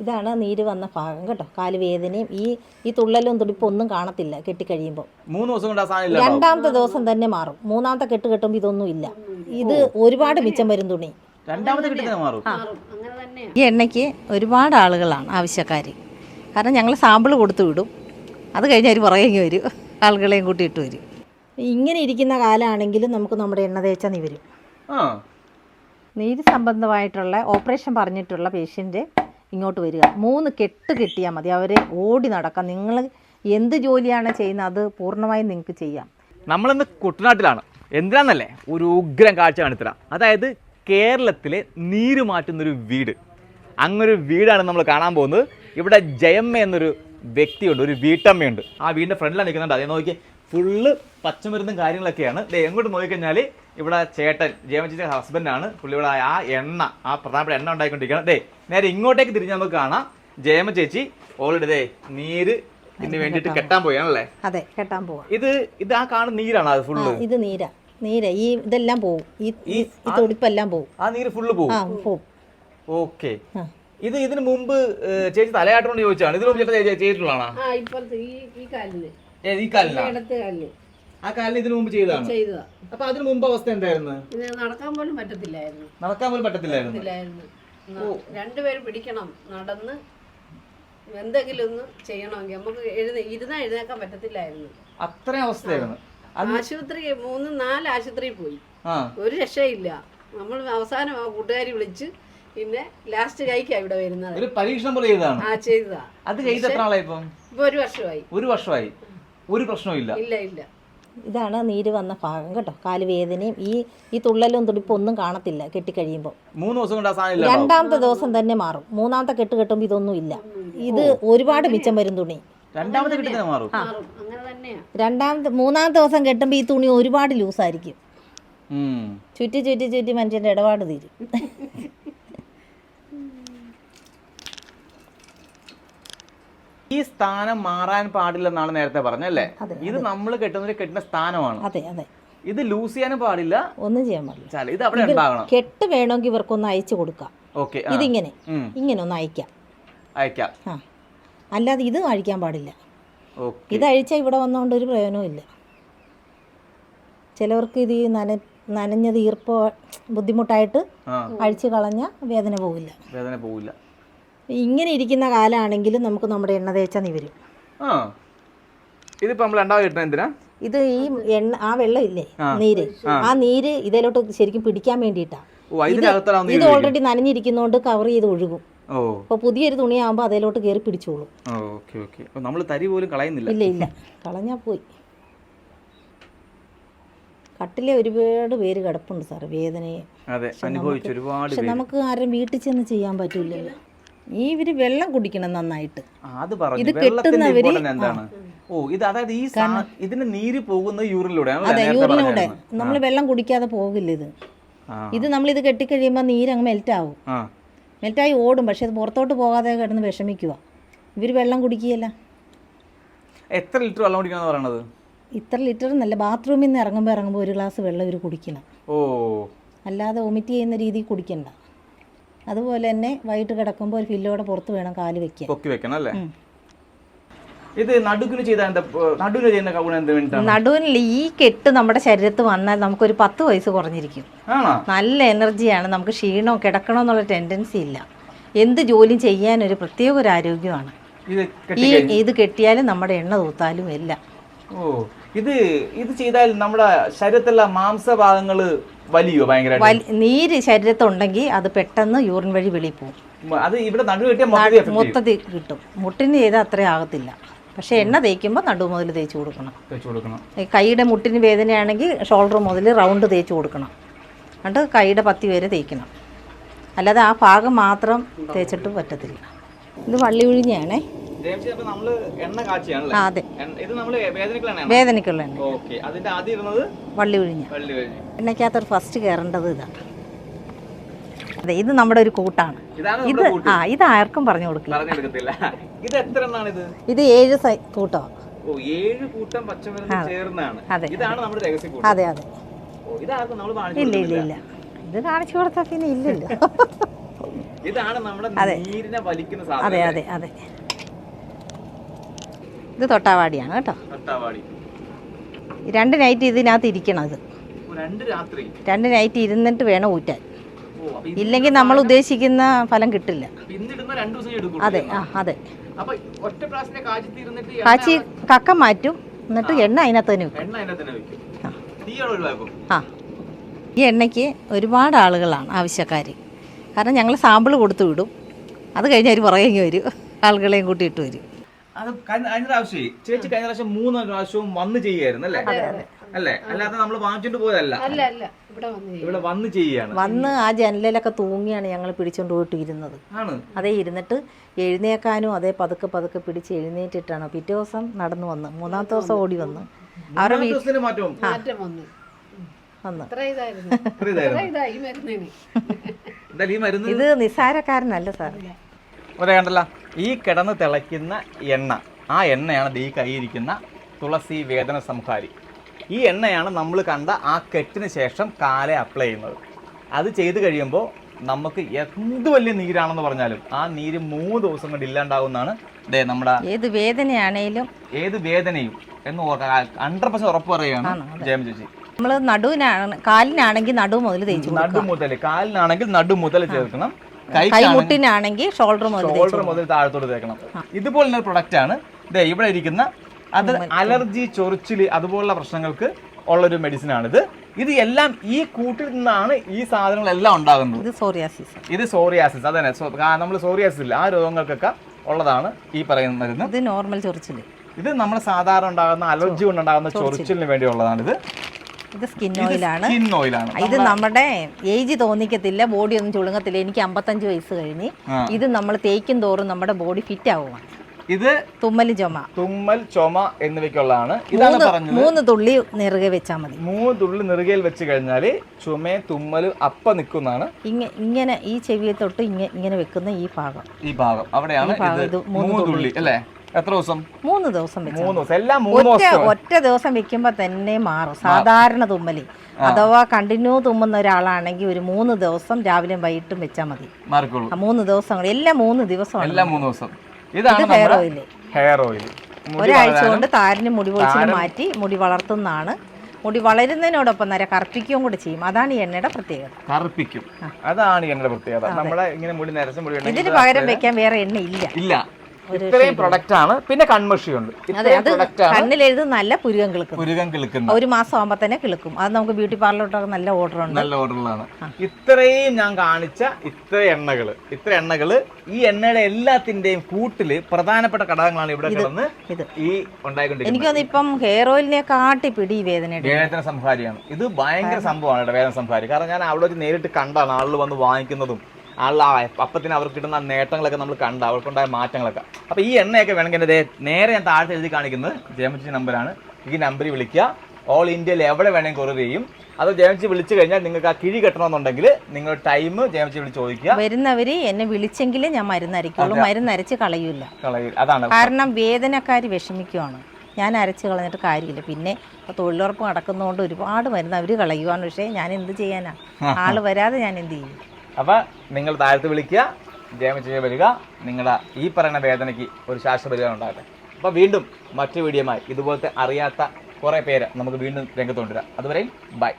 ഇതാണ് നീര് വന്ന ഭാഗം കേട്ടോ. കാൽ വേദനയും ഈ ഈ തുള്ളലും തുടിപ്പും ഒന്നും കാണത്തില്ല കെട്ടിക്കഴിയുമ്പോൾ മൂന്ന് ദിവസം കൊണ്ട് ആ സാധനം ഇല്ല രണ്ടാമത്തെ ദിവസം തന്നെ മാറും. മൂന്നാമത്തെ കെട്ട് കെട്ടുമ്പോൾ ഇതൊന്നും ഇല്ല. ഇത് ഒരുപാട് മിച്ചം വരും തുണി. രണ്ടാമത്തെ മാറും. ഈ എണ്ണയ്ക്ക് ഒരുപാട് ആളുകളാണ് ആവശ്യക്കാർ കാരണം ഞങ്ങൾ സാമ്പിൾ കൊടുത്തു വിടും. അത് കഴിഞ്ഞാൽ അവർ പുറകെ വരും. ആളുകളെയും കൂട്ടിയിട്ട് വരും. ഇങ്ങനെ ഇരിക്കുന്ന കാലമാണെങ്കിലും നമുക്ക് നമ്മുടെ എണ്ണ തേച്ചാൽ നീ വരും നീര് സംബന്ധമായിട്ടുള്ള ഓപ്പറേഷൻ പറഞ്ഞിട്ടുള്ള പേഷ്യന്റ് ഇങ്ങോട്ട് വരിക. മൂന്ന് കെട്ട് കിട്ടിയാൽ മതി. അവരെ ഓടി നടക്കാം. നിങ്ങൾ എന്ത് ജോലിയാണ് ചെയ്യുന്നത്? അത് പൂർണമായും നിങ്ങൾക്ക് ചെയ്യാം. നമ്മളിന്ന് കുട്ടനാട്ടിലാണ്. എന്തിനാന്നല്ലേ? ഒരു ഉഗ്രം കാഴ്ച കാണിത്തരാം. അതായത് കേരളത്തിലെ നീര് മാറ്റുന്നൊരു വീട്. അങ്ങനൊരു വീടാണ് നമ്മൾ കാണാൻ പോകുന്നത്. ഇവിടെ ജയമ്മ എന്നൊരു വ്യക്തിയുണ്ട്. ഒരു വീട്ടമ്മയുണ്ട്. ആ വീടിന്റെ ഫ്രണ്ടിലാണ് നിൽക്കുന്നുണ്ട്. അതേ നോക്കി ഫുള്ള് പച്ചമരുന്നും കാര്യങ്ങളൊക്കെയാണ്. ദേ എങ്ങോട്ട് നോക്കിക്കഴിഞ്ഞാൽ ഇവിടെ ചേട്ടൻ ജയമച്ചിന്റെ ഹസ്ബൻഡാണ് പുള്ളി ഇവിടെ ആ എണ്ണ ആ പ്രധാനപ്പെട്ട എണ്ണ ഉണ്ടായിക്കൊണ്ടിരിക്കുകയാണ്. ദേ നേരെ ഇങ്ങോട്ടേക്ക് തിരിഞ്ഞ് നമുക്ക് കാണാം. ജയമ ചേച്ചി ഓൾറെഡി ദേ നീര് ഇതിന് വേണ്ടിട്ട് കെട്ടാൻ പോയാണല്ലേ അതെ കെട്ടാൻ പോവാ. ഇത് ഇത് ആ കാണുന്ന നീരാണ് അത് ആ ഫുള്ള് ഇത് നീരാ. നീര. ഈ ഇതെല്ലാം പോവും. ഈ ഈ തുടിപ്പെല്ലാം പോവും. ആ നീര് ഫുള്ള് ആ പോകും പോവും. ഓക്കെ. ആ. ഇത് ഇതിനു മുമ്പ് ചേച്ചി തലയാട്ടോണ്ട് ചോദിച്ചാണ്. ഇതിനു മുമ്പ് ചേട്ടാ ചെയ്തിട്ടുള്ളതാണോ? ആ ഏത് ഈ ഇടത്ത് ഇതിനു മുമ്പ് ചെയ്തതാണ്? ചെയ്തതാ. അപ്പൊ അതിന് മുമ്പ് അവസ്ഥ എന്തായിരുന്നു? ഇത് നടക്കാൻ പോലും പറ്റത്തില്ലായിരുന്നു. നടക്കാൻ പോലും പറ്റത്തില്ലായിരുന്നു. പറ്റത്തില്ലായിരുന്നു. ന- രണ്ടുപേരും പിടിക്കണം നടന്ന് എന്തെങ്കിലും ഒന്ന് ചെയ്യണമെങ്കിൽ നമുക്ക് എഴുന്ന ഇരുന്നാ എഴുന്നേക്കാൻ പറ്റത്തില്ലായിരുന്നു. അത്രയും അവസ്ഥയായിരുന്നു. ആശുപത്രി മൂന്ന് നാല് ആശുപത്രിയിൽ പോയി. ആ. ഒരു രക്ഷയില്ല. നമ്മൾ അവസാനം ആ കൂട്ടുകാരി വിളിച്ച് പിന്നെ ലാസ്റ്റ് കൈക്കാ ഇവിടെ വരുന്നത്. ഒരു പരീക്ഷണം പോലെ ചെയ്തതാണ്. ആ ചെയ്തതാ. അത് ചെയ്ത് എത്ര ആളായി ഇപ്പം? ഇപ്പൊ ഒരു വർഷമായി. ഒരു വർഷമായി. ഒരു പ്രശ്നവും ഇല്ല. ഇല്ല ഇല്ല. ഇതാണ് നീര് വന്ന ഭാഗം കേട്ടോ. കാൽ വേദനയും ഈ ഈ തുള്ളലും തുടിപ്പും ഒന്നും കാണത്തില്ല കെട്ടിക്കഴിയുമ്പോൾ മൂന്ന് ദിവസം കൊണ്ട് ആ സാധനം ഇല്ല രണ്ടാമത്തെ ദിവസം തന്നെ മാറും. മൂന്നാമത്തെ കെട്ട് കെട്ടുമ്പോൾ ഇതൊന്നും ഇല്ല. ഇത് ഒരുപാട് മിച്ചം വരും തുണി. രണ്ടാമത്തെ മാറും. രണ്ടാമത്തെ മൂന്നാമത്തെ ദിവസം കെട്ടുമ്പോൾ ഈ തുണി ഒരുപാട് ലൂസായിരിക്കും. ഉം. ചുറ്റി ചുറ്റി ചുറ്റി മനുഷ്യന്റെ ഇടപാട് തീരും. ഈ സ്ഥാനം മാറാൻ പാടില്ലെന്നാണ് നേരത്തെ പറഞ്ഞല്ലേ ഇത് നമ്മൾ കെട്ടുന്ന കെട്ടുന്ന സ്ഥാനമാണ്. അതെ അതെ. ഇത് ലൂസ് ചെയ്യാനും പാടില്ല. ഒന്നും ചെയ്യാൻ പാടില്ല. ഇത് അവിടെ ഉണ്ടാകണം. കെട്ട് വേണമെങ്കിൽ ഇവർക്കൊന്ന് അയച്ചു കൊടുക്കാം. ഓക്കെ ഇതിങ്ങനെ. ഇങ്ങനെ ഒന്ന് അയക്കാം. അയക്കാം. ആ. അല്ലാതെ ഇത് അഴിക്കാൻ പാടില്ല. ഇത് അഴിച്ചാൽ ഇവിടെ വന്നുകൊണ്ട് ഒരു പ്രയോജനവും ഇല്ല. ചിലവർക്ക് ഇത് നന നനഞ്ഞത് ഈർപ്പോ ബുദ്ധിമുട്ടായിട്ട് അഴിച്ചു കളഞ്ഞ വേദന പോവില്ല. വേദന പോവില്ല. ഇങ്ങനെ ഇരിക്കുന്ന കാലാണെങ്കിലും നമുക്ക് നമ്മുടെ എണ്ണ തേച്ചാൽ നീ വരും ആ. ഇതിപ്പോ നമ്മൾ രണ്ടാമത് എന്തിനാ? ഇത് ഈ എണ്ണ ആ വെള്ളം ഇല്ലേ? നീര്. ആ. നീര് ഇതിലോട്ട് ശരിക്കും പിടിക്കാൻ ഓ ഇതിനകത്താണ് ഇത് ഓൾറെഡി നനഞ്ഞിരിക്കുന്നോണ്ട് കവർ ചെയ്ത് ഒഴുകും. ഓ. അപ്പോൾ പുതിയൊരു തുണിയാകുമ്പോ അതിലോട്ട് കയറി പിടിച്ചോളും. Okay okay. നമ്മൾ തരി പോലും കളയുന്നില്ല. ഇല്ല ഇല്ല. കളഞ്ഞാ പോയി. കട്ടിലെ ഒരുപാട് പേര് കിടപ്പുണ്ട് സാർ വേദനയെ അതെ അനുഭവിച്ചു ഒരുപാട് പക്ഷെ നമുക്ക് ആരും വീട്ടിൽ ചെന്ന് ചെയ്യാൻ പറ്റൂലല്ലോ ഈ ഇവർ വെള്ളം കുടിക്കണം നന്നായിട്ട്. അത് പറഞ്ഞു. വെള്ളത്തിന്റെ കെട്ടുന്നവര് ഇമ്പോർട്ടൻസ് എന്താണ്? ഓ ഇത് അതായത് ഈ ഇതിന് ഇതിന്റെ നീര് പോകുന്നത് യൂറിനിലൂടെയാണ് അതെ യൂറിലൂടെ. നമ്മൾ വെള്ളം കുടിക്കാതെ പോകില്ല ഇത്. ഇത് നമ്മൾ ഇത് കെട്ടിക്കഴിയുമ്പോൾ നീര് അങ്ങ് മെൽറ്റാവും. മെൽറ്റായി ഓടും പക്ഷെ അത് പുറത്തോട്ട് പോകാതെ കിടന്ന് വിഷമിക്കുക. ഇവർ വെള്ളം കുടിക്കുകയല്ല. എത്ര ലിറ്റർ വെള്ളം കുടിക്കണം പറയണത്? ഇത്ര ലിറ്റർ എന്നല്ല ബാത്റൂമിൽ നിന്ന് ഇറങ്ങുമ്പോൾ ഇറങ്ങുമ്പോൾ ഒരു ഗ്ലാസ് വെള്ളം ഇവർ കുടിക്കണം. ഓ. അല്ലാതെ ഒമിറ്റ് ചെയ്യുന്ന രീതിയിൽ കുടിക്കണ്ട. അതുപോലെ തന്നെ വൈകിട്ട് കിടക്കുമ്പോൾ ഒരു ഫില്ലോടെ പുറത്ത് വേണം കാൽ വെക്കാൻ. പൊക്കി വെക്കണം അല്ലേ? ഇത് നടുവിന് ചെയ്ത എന്താ നടുവിന് ചെയ്യുന്ന ഗുണം എന്ത് ഈ കെട്ട് നമ്മുടെ ശരീരത്ത് വന്നാൽ നമുക്കൊരു പത്ത് വയസ്സ് കുറഞ്ഞിരിക്കും. നല്ല എനർജിയാണ് നമുക്ക് ക്ഷീണോ കിടക്കണോ എന്നുള്ള ടെൻഡൻസി ഇല്ല. എന്ത് ജോലിയും ചെയ്യാൻ ഒരു പ്രത്യേക ഒരു ആരോഗ്യമാണ്. ഈ ഇത് കെട്ടിയാലും നമ്മുടെ എണ്ണ തൂത്താലും എല്ലാം. ഓ. ഇത് ഇത് ചെയ്താൽ നമ്മുടെ ശരീരത്തിലുള്ള മാംസഭാഗങ്ങൾ വലിയോ ഭയങ്കരമായിട്ട്? നീര് ശരീരത്തുണ്ടെങ്കിൽ അത് പെട്ടെന്ന് യൂറിൻ വഴി വെളിയിൽ പോകും അത് ഇവിടെ നടു കിട്ടിയ മൊത്തത്തിൽ കിട്ടും. മുട്ടിന് ചെയ്താൽ അത്രയും ആകത്തില്ല. പക്ഷേ എണ്ണ തേക്കുമ്പോൾ നടു മുതൽ തേച്ച് കൊടുക്കണം. വെച്ച് കൊടുക്കണം. കൈയുടെ മുട്ടിന് വേദനയാണെങ്കിൽ ഷോൾഡർ മുതൽ റൗണ്ട് തേച്ച് കൊടുക്കണം. എന്നിട്ട് കൈയുടെ പത്തി വരെ തേക്കണം. അല്ലാതെ ആ ഭാഗം മാത്രം തേച്ചിട്ട് പറ്റത്തില്ല. ഇത് വള്ളി ഒഴിഞ്ഞാണേ അതെ. വേദനയ്ക്കുള്ള എണ്ണ വള്ളി ഒഴിഞ്ഞ എണ്ണയ്ക്കകത്തൊരു ഫസ്റ്റ് കയറേണ്ടത് ഇതാണ് അതെ ഇത് നമ്മുടെ ഒരു കൂട്ടാണ്. ഇത് ആ ഇത് ആർക്കും പറഞ്ഞു കൊടുക്കില്ല. ഇത് എത്ര ഇത്? ഏഴ് കൂട്ടോ? ഏഴ് കൂട്ടം പച്ചമരുന്ന് ചേർന്നാണ്. അതെ. ഇതാണ് നമ്മുടെ രഹസ്യ അതെ അതെ. ഇല്ല ഇല്ല ഇല്ല. ഇത് കാണിച്ചു കൊടുത്താൽ പിന്നെ ഇല്ലല്ലോ. ഇതാണ് നമ്മുടെ. നീരിനെ വലിക്കുന്ന അതെ അതെ അതെ. ഇത് തൊട്ടാവാടിയാണ് കേട്ടോ. രണ്ട് നൈറ്റ് ഇതിനകത്ത് ഇരിക്കണം ഇത്. രണ്ട് നൈറ്റ് ഇരുന്നിട്ട് വേണം ഊറ്റാൻ. ഇല്ലെങ്കിൽ നമ്മൾ ഉദ്ദേശിക്കുന്ന ഫലം കിട്ടില്ല. അതെ ആ അതെ. കാച്ചി കക്ക മാറ്റും എന്നിട്ട് എണ്ണ അതിനകത്ത് തന്നെ വെക്കും. ആ. ഈ എണ്ണയ്ക്ക് ഒരുപാട് ആളുകളാണ് ആവശ്യക്കാർ കാരണം ഞങ്ങൾ സാമ്പിൾ കൊടുത്തു വിടും. അത് കഴിഞ്ഞ് അവർ പുറകെ വരും. ആളുകളെയും കൂട്ടിയിട്ട് വരും. അത് കഴിഞ്ഞ പ്രാവശ്യം ചേച്ചി കഴിഞ്ഞ പ്രാവശ്യം മൂന്ന് പ്രാവശ്യവും വന്ന് ചെയ്യായിരുന്നു അല്ലേ? അല്ലേ? അല്ലാതെ നമ്മൾ വാങ്ങിച്ചോണ്ട് പോയതല്ല. ഇവിടെ വന്ന് ചെയ്യും. ഇവിടെ വന്ന് ചെയ്യാണ്. വന്ന് ആ ജനലിലൊക്കെ തൂങ്ങിയാണ് ഞങ്ങൾ പിടിച്ചോണ്ട് പോയിട്ട് ഇരുന്നത് ആണ്. അതേ ഇരുന്നിട്ട് എഴുന്നേക്കാനും അതേ പതുക്കെ പതുക്കെ പിടിച്ച് എഴുന്നേറ്റിട്ടാണ് പിറ്റേ ദിവസം നടന്നു വന്ന്. മൂന്നാമത്തെ ദിവസം ഓടി വന്ന്. അവരുടെ മാറ്റം വന്ന്. ഇത് നിസ്സാരക്കാരനല്ല സാർ ഒരേ കണ്ടല്ല. ഈ കിടന്ന് തിളയ്ക്കുന്ന എണ്ണ ആ എണ്ണയാണ് ദേ ഈ കൈയിരിക്കുന്ന തുളസി വേദന സംഹാരി. ഈ എണ്ണയാണ് നമ്മൾ കണ്ട ആ കെട്ടിന് ശേഷം കാലെ അപ്ലൈ ചെയ്യുന്നത്. അത് ചെയ്ത് കഴിയുമ്പോൾ നമുക്ക് എന്ത് വലിയ നീരാണെന്ന് പറഞ്ഞാലും ആ നീര് മൂന്ന് ദിവസം കൊണ്ട് ഇല്ലാണ്ടാവുന്നതാണ് ദേ നമ്മുടെ ഏത് വേദനയാണേലും ഏത് വേദനയും എന്ന് ഹൺഡ്രഡ് പെർസെന്റ് ഉറപ്പ് പറയുകയാണ് ജയം ചേച്ചി. നമ്മൾ നടുവിനാണ് കാലിനാണെങ്കിൽ നടു മുതൽ തേച്ചു. നടു മുതൽ കാലിനാണെങ്കിൽ നടു മുതൽ ചേർക്കണം. കൈമുട്ടിനാണെങ്കിൽ ഷോൾഡർ ഷോൾഡർ മുതൽ താഴത്തോട്ട് തേക്കണം. ഇതുപോലെ തന്നെ പ്രൊഡക്റ്റ് ആണ്. ദേ ഇവിടെ ഇരിക്കുന്ന അത് അലർജി ചൊറിച്ചിൽ അതുപോലുള്ള പ്രശ്നങ്ങൾക്ക് ഉള്ളൊരു മെഡിസിൻ ആണിത്. ഇത് എല്ലാം ഈ കൂട്ടിൽ നിന്നാണ് ഈ സാധനങ്ങളെല്ലാം ഉണ്ടാകുന്നത്. ഇത് സോറിയാസിസ് ഇത് സോറിയാസിസ് അതന്നെ. നമ്മൾ സോറിയാസിസ് ഇല്ല. ആ രോഗങ്ങൾക്കൊക്കെ ഉള്ളതാണ് ഈ പറയുന്ന മരുന്ന്. ഇത് നോർമൽ ചൊറിച്ചിൽ ഇത് നമ്മൾ സാധാരണ ഉണ്ടാകുന്ന അലർജി കൊണ്ടുണ്ടാകുന്ന ചൊറിച്ചിലിന് വേണ്ടിയുള്ളതാണിത്. ഇത് സ്കിൻ ഓയിലാണ് സ്കിൻ ഓയിലാണ് ഇത് നമ്മുടെ ഏജ് തോന്നിക്കത്തില്ല ബോഡി ഒന്നും ചുളുങ്ങത്തില്ല. എനിക്ക് അമ്പത്തഞ്ച് വയസ്സ് കഴിഞ്ഞ് ഇത് നമ്മൾ തേക്കും തോറും നമ്മുടെ ബോഡി ഫിറ്റ് ആവുകയാണ് ഇത് തുമ്മൽ ചുമ. തുമ്മൽ ചുമ എന്നിവയ്ക്കുള്ളതാണ്. ഇതാണ് മൂന്ന് പറഞ്ഞത്. മൂന്ന് തുള്ളി നെറുകെ വെച്ചാൽ മതി. മൂന്ന് തുള്ളി നെറുകയിൽ വെച്ച് കഴിഞ്ഞാൽ ചുമ തുമ്മൽ അപ്പ നിൽക്കുന്നതാണ്. ഇങ്ങനെ ഇങ്ങനെ ഈ ചെവിയെ തൊട്ട് ഇങ്ങനെ ഇങ്ങനെ വെക്കുന്ന ഈ ഭാഗം. ഈ ഭാഗം. അവിടെയാണ് മൂന്ന് തുള്ളി അല്ലേ? എത്ര ദിവസം? മൂന്ന് ദിവസം മൂന്ന് ദിവസം. എല്ലാം മൂന്ന് ഒറ്റ ദിവസം. ഒറ്റ ദിവസം വെക്കുമ്പോൾ തന്നെ മാറും. സാധാരണ തുമ്മൽ. അഥവാ കണ്ടിന്യൂ തുമ്മുന്ന ഒരാളാണെങ്കിൽ ഒരു മൂന്ന് ദിവസം രാവിലെയും വൈകിട്ടും വെച്ചാൽ മതി. മൂന്ന് ദിവസം എല്ലാം മൂന്ന് ദിവസമാണ്. എല്ലാം മൂന്ന് ദിവസം. ഇതാണ് ഹെയർ ഓയിൽ ഹെയർ ഓയിൽ ഒരാഴ്ച കൊണ്ട് താരന് മുടി പൊളിച്ചിൽ മാറ്റി മുടി വളർത്തുന്നതാണ്. മുടി വളരുന്നതിനോടൊപ്പം നേരെ കറുപ്പിക്കുകയും കൂടെ ചെയ്യും. അതാണ് ഈ എണ്ണയുടെ പ്രത്യേകത. കറുപ്പിക്കും. അതാണ് എണ്ണയുടെ പ്രത്യേകത. നമ്മളെ ഇങ്ങനെ മുടി നരച്ച മുടി ഇതിന് പകരം വെക്കാൻ വേറെ എണ്ണ ഇല്ല ഇല്ല. ഇത്രയും പ്രൊഡക്റ്റ് ആണ്. പിന്നെ കൺമഷിയുണ്ട് ഉണ്ട്. കണ്ണിലെഴുത് നല്ല പുരുകം കിളുക്കും പുരുകം കിളിക്കുന്നത് ഒരു മാസം ആവുമ്പോ തന്നെ കിളുക്കും. അത് നമുക്ക് ബ്യൂട്ടി പാർലറിലോട്ടൊക്കെ നല്ല ഓർഡർ ഉണ്ട്. നല്ല ഓർഡറിലാണ് ഇത്രയും ഞാൻ കാണിച്ച ഇത്ര എണ്ണകൾ ഇത്ര എണ്ണകൾ ഈ എണ്ണയുടെ എല്ലാത്തിന്റെയും കൂട്ടിൽ പ്രധാനപ്പെട്ട ഘടകങ്ങളാണ് ഇവിടെ കിടന്ന് ഈ ഉണ്ടായിക്കൊണ്ടിരിക്കുന്നത്. എനിക്ക് തോന്നുന്നു ഇപ്പം ഹെയർ ഓയിലിനെ കാട്ടി പിടി വേദന വേദന സംഹാരിയാണ്. ഇത് ഭയങ്കര സംഭവമാണ് വേദന സംഹാരി. കാരണം ഞാൻ അവിടെ നേരിട്ട് കണ്ടാണ് ആളുകൾ വന്ന് വാങ്ങിക്കുന്നതും. ആ അപ്പത്തിന് അവർക്ക് കിട്ടുന്ന നേട്ടങ്ങളൊക്കെ നമ്മൾ കണ്ട അവർക്കുണ്ടായ മാറ്റങ്ങളൊക്കെ. അപ്പോൾ ഈ എണ്ണയൊക്കെ വേണമെങ്കിൽ എന്റെ നേരെ ഞാൻ താഴത്ത് എഴുതി കാണിക്കുന്നത് ജയമച്ചി നമ്പറാണ് ഈ നമ്പറിൽ വിളിക്കുക. ഓൾ ഇന്ത്യയിൽ എവിടെ വേണമെങ്കിൽ കൊറിയർ ചെയ്യും. അത് ജയമച്ചി വിളിച്ചു കഴിഞ്ഞാൽ നിങ്ങൾക്ക് ആ കിഴി കെട്ടണമെന്നുണ്ടെങ്കിൽ നിങ്ങൾ ടൈം ജയമച്ചി വിളിച്ച് ചോദിക്കുക. വരുന്നവര് എന്നെ വിളിച്ചെങ്കിൽ ഞാൻ മരുന്നരയ്ക്കുള്ളൂ. മരുന്നരച്ച് കളയൂല. കളയിൽ അതാണ്. കാരണം വേദനക്കാരി വിഷമിക്കുവാണ്. ഞാൻ അരച്ച് കളഞ്ഞിട്ട് കാര്യമില്ല. പിന്നെ തൊഴിലുറപ്പ് നടക്കുന്നതുകൊണ്ട് ഒരുപാട് മരുന്ന് അവർ കളയുവാണ്. പക്ഷേ ഞാൻ എന്ത് ചെയ്യാനാ? ആൾ വരാതെ ഞാൻ എന്ത് ചെയ്യും? അപ്പോൾ നിങ്ങൾ താഴത്ത് വിളിക്കുക ജയമജയ വരിക. നിങ്ങളുടെ ഈ പറയുന്ന വേദനയ്ക്ക് ഒരു ശാശ്വത പരിഹാരം ഉണ്ടാകട്ടെ. അപ്പോൾ വീണ്ടും മറ്റു വീഡിയോമായി ഇതുപോലത്തെ അറിയാത്ത കുറേ പേര് നമുക്ക് വീണ്ടും രംഗത്ത് കൊണ്ടുവരാം. അതുവരെയും ബൈ.